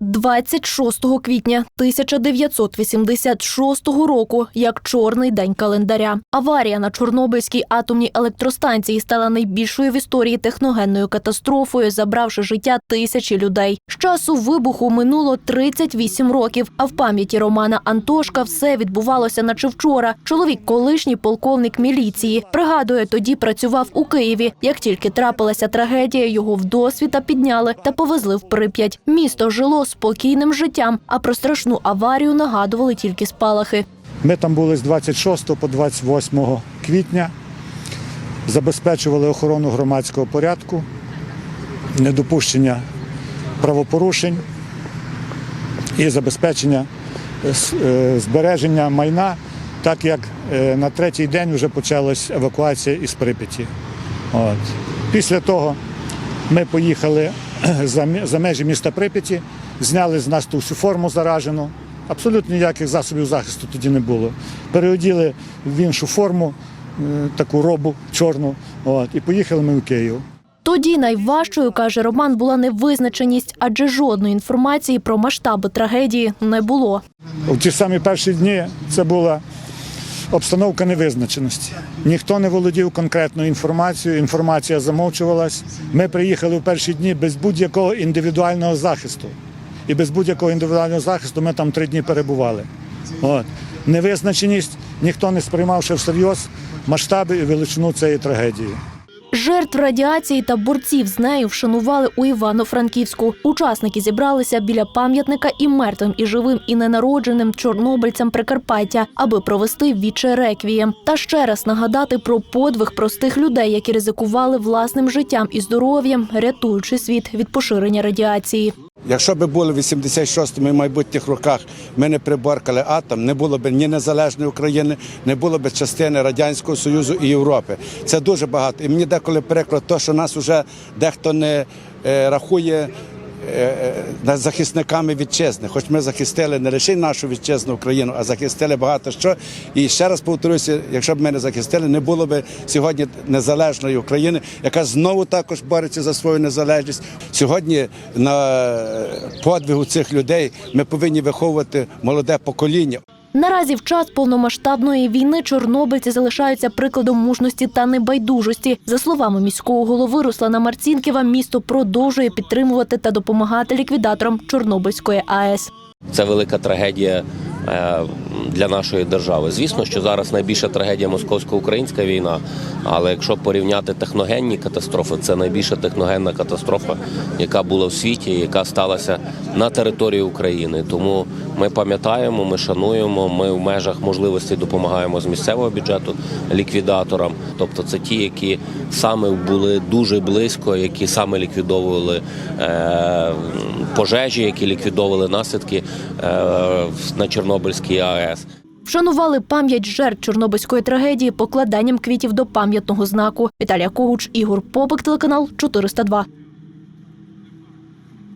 26 квітня 1986 року, як чорний день календаря. Аварія на Чорнобильській атомній електростанції стала найбільшою в історії техногенною катастрофою, забравши життя тисячі людей. З часу вибуху минуло 38 років. А в пам'яті Романа Антошка все відбувалося, наче вчора. Чоловік, колишній полковник міліції, пригадує, тоді працював у Києві. Як тільки трапилася трагедія, його вдосвіта підняли та повезли в Прип'ять. Місто жило спокійним життям, а про страшну аварію нагадували тільки спалахи. Ми там були з 26 по 28 квітня, забезпечували охорону громадського порядку, недопущення правопорушень і забезпечення е, е, збереження майна, так як е, на третій день вже почалась евакуація із Прип'яті. Після того ми поїхали за, межі міста Прип'яті, зняли з нас ту всю форму заражену. Абсолютно ніяких засобів захисту тоді не було. Переоділи в іншу форму, е, таку робу чорну, от, і поїхали ми в Київ. Тоді найважчою, каже Роман, була невизначеність, адже жодної інформації про масштаби трагедії не було. У ті самі перші дні це була обстановка невизначеності. Ніхто не володів конкретною інформацією, інформація замовчувалась. Ми приїхали в перші дні без будь-якого індивідуального захисту. І без будь-якого індивідуального захисту ми там три дні перебували. От. Невизначеність, ніхто не сприймав ще всерйоз масштаби і величину цієї трагедії. Жертв радіації та борців з нею вшанували у Івано-Франківську. Учасники зібралися біля пам'ятника і мертвим, і живим, і ненародженим чорнобильцям Прикарпаття, аби провести віче реквієм та ще раз нагадати про подвиг простих людей, які ризикували власним життям і здоров'ям, рятуючи світ від поширення радіації. Якщо б були в 86-му і майбутніх роках ми не приборкали атом, не було б ні незалежної України, не було б частини Радянського Союзу і Європи. Це дуже багато. І мені деколи приклад, то, що нас вже дехто не е, рахує. Е, е, Захисниками вітчизни, хоч ми захистили не лише нашу вітчизну Україну, а захистили багато що. І ще раз повторюся, якщо б ми не захистили, не було б сьогодні незалежної України, яка знову також бореться за свою незалежність. Сьогодні на подвигу цих людей ми повинні виховувати молоде покоління. Наразі в час повномасштабної війни чорнобильці залишаються прикладом мужності та небайдужості. За словами міського голови Руслана Марцінківа, місто продовжує підтримувати та допомагати ліквідаторам Чорнобильської АЕС. Це велика трагедія е, для нашої держави. Звісно, що зараз найбільша трагедія московсько-українська війна. Але якщо порівняти техногенні катастрофи, це найбільша техногенна катастрофа, яка була в світі, яка сталася на території України. Тому ми пам'ятаємо, ми шануємо. Ми в межах можливостей допомагаємо з місцевого бюджету ліквідаторам. Тобто, це ті, які саме були дуже близько, які саме ліквідовували е, пожежі, які ліквідовували наслідки е, на Чорнобильській АЕС. Вшанували пам'ять жертв Чорнобильської трагедії покладанням квітів до пам'ятного знаку. Віталія Когуч, Ігор Попик, телеканал 402.